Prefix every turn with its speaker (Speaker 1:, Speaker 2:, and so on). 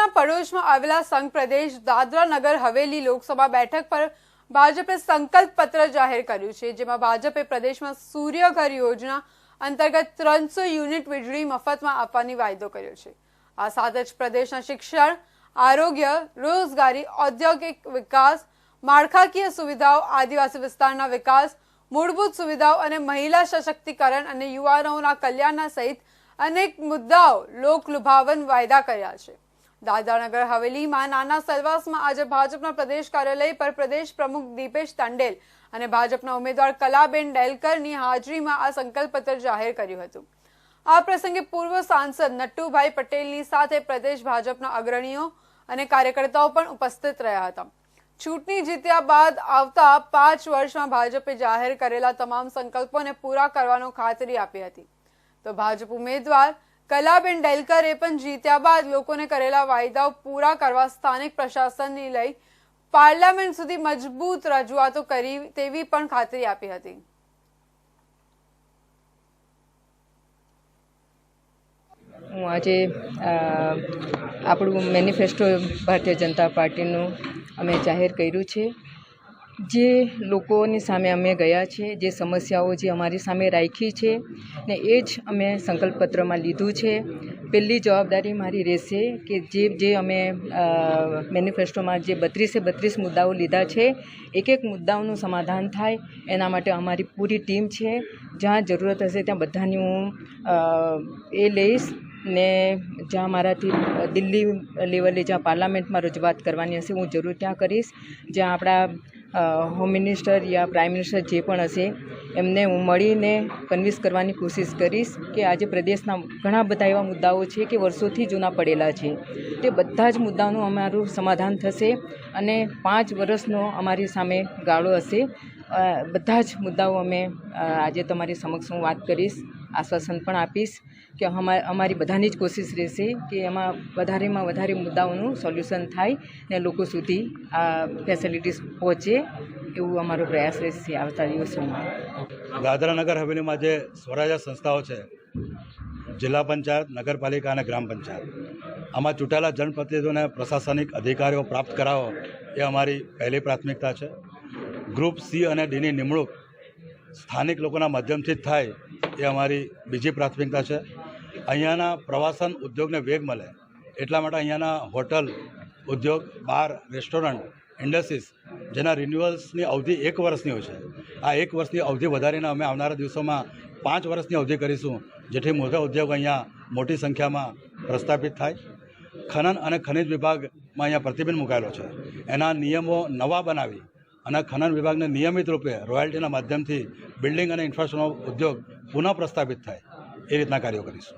Speaker 1: રાજ્યના પડોશમાં આવેલા સંઘ પ્રદેશ દાદરા નગર હવેલી લોકસભા બેઠક પર ભાજપે સંકલ્પ પત્ર જાહેર કર્યું છે, જેમાં ભાજપે પ્રદેશમાં સૂર્યઘર યોજના અંતર્ગત ત્રણસો યુનિટ વીજળી મફતમાં આપવાની વાયદો કર્યો છે. આ સાથે જ પ્રદેશના શિક્ષણ, આરોગ્ય, રોજગારી, ઔદ્યોગિક વિકાસ, માળખાકીય સુવિધાઓ, આદિવાસી વિસ્તારના વિકાસ, મૂળભૂત સુવિધાઓ અને મહિલા સશક્તિકરણ અને યુવાનોના કલ્યાણના સહિત અનેક મુદ્દાઓ લોકલુભાવન વાયદા કર્યા છે. દાદરાનગર હવેલીમાં નાના સેલવાસમાં આજે ભાજપના પ્રદેશ કાર્યાલય પર પ્રદેશ પ્રમુખ દીપેશ તાંડેલ અને ભાજપના ઉમેદવાર કલાબેન ડેલકરની હાજરીમાં આ સંકલ્પપત્ર જાહેર કર્યું હતું. આ પ્રસંગે પૂર્વ સાંસદ નટ્ટુભાઈ પટેલની સાથે પ્રદેશ ભાજપના અગ્રણીઓ અને કાર્યકર્તાઓ પણ ઉપસ્થિત રહ્યા હતા. ચૂંટણી જીત્યા બાદ આવતા પાંચ વર્ષમાં ભાજપે જાહેર કરેલા તમામ સંકલ્પોને પૂરા કરવાનો ખાતરી આપી હતી. તો ભાજપ ઉમેદવાર કલાબેન ડેલકરે પણ જીત્યા બાદ લોકોને કરેલા વાયદાઓ પૂરા કરવા સ્થાનિક પ્રશાસનની લઈ પાર્લામેન્ટ સુધી મજબૂત રજૂઆતો કરી તેવી પણ ખાતરી આપી હતી.
Speaker 2: હું આજે આપણું મેનિફેસ્ટો ભારતીય જનતા પાર્ટીનું અમે જાહેર કર્યું છે. જે લોકોની સામે અમે ગયા છે, જે સમસ્યાઓ જે અમારી સામે રાખી છે ને એ જ અમે સંકલ્પપત્રમાં લીધું છે. પહેલી જવાબદારી મારી રહેશે કે જે જે અમે મેનિફેસ્ટોમાં જે બત્રીસે બત્રીસ મુદ્દાઓ લીધા છે એક એક મુદ્દાઓનું સમાધાન થાય એના માટે અમારી પૂરી ટીમ છે. જ્યાં જરૂરત હશે ત્યાં બધાની હું એ લઈશ ને જ્યાં મારાથી દિલ્હી લેવલે જ્યાં પાર્લામેન્ટમાં રજૂઆત કરવાની હશે હું જરૂર ત્યાં કરીશ. જ્યાં આપણા હોમ મિનિસ્ટર યા પ્રાઇમ મિનિસ્ટર જે પણ હશે, એમને હું મળીને કન્વિન્સ કરવાની કોશિશ કરીશ કે આજે પ્રદેશના ઘણા બધા એવા મુદ્દાઓ છે કે વર્ષોથી જૂના પડેલા છે. તે બધા જ મુદ્દાનું અમારું સમાધાન થશે અને પાંચ વર્ષનો અમારી સામે ગાળો હશે. બધા જ મુદ્દાઓ અમે આજે તમારી સમક્ષ હું વાત કરીશ, આશ્વાસન પણ આપીશ કે અમા- અમારી બધાની જ કોશિશ રહેશે કે એમાં વધારેમાં વધારે મુદ્દાઓનું સોલ્યુશન થાય ને લોકો સુધી આ ફેસિલિટીઝ પહોંચે એવું અમારો પ્રયાસ રહેશે આવતા દિવસોમાં.
Speaker 3: દાદરા નગર હવેલીમાં જે સ્વરાજ્ય સંસ્થાઓ છે, જિલ્લા પંચાયત, નગરપાલિકા અને ગ્રામ પંચાયત, આમાં ચૂંટાયેલા જનપ્રતિનિધિઓને પ્રશાસનિક અધિકારીઓ પ્રાપ્ત કરાવો એ અમારી પહેલી પ્રાથમિકતા છે. ગ્રુપ સી અને ડીની નિમણૂક સ્થાનિક લોકોના માધ્યમથી જ થાય એ અમારી બીજી પ્રાથમિકતા છે. અહીંયાના પ્રવાસન ઉદ્યોગને વેગ મળે એટલા માટે અહીંયાના હોટલ ઉદ્યોગ, બાર, રેસ્ટોરન્ટ, ઇન્ડસ્ટ્રીઝ જેના રિન્યુઅલ્સની અવધિ એક વર્ષની હોય છે. આ એક વર્ષની અવધિ વધારીને અમે આવનારા દિવસોમાં પાંચ વર્ષની અવધિ કરીશું જેથી મોટા ઉદ્યોગ અહીંયા મોટી સંખ્યામાં પ્રસ્થાપિત થાય. ખનન અને ખનિજ વિભાગમાં અહીંયા પ્રતિબંધ મુકાયેલો છે. એના નિયમો નવા બનાવી અને ખનન વિભાગને નિયમિત રૂપે રોયલ્ટીના માધ્યમથી બિલ્ડિંગ અને ઇન્ફ્રાસ્ટ્રક્ચરનો ઉદ્યોગ પુનઃ પ્રસ્થાપિત થાય એ રીતના કાર્યો કરીશું.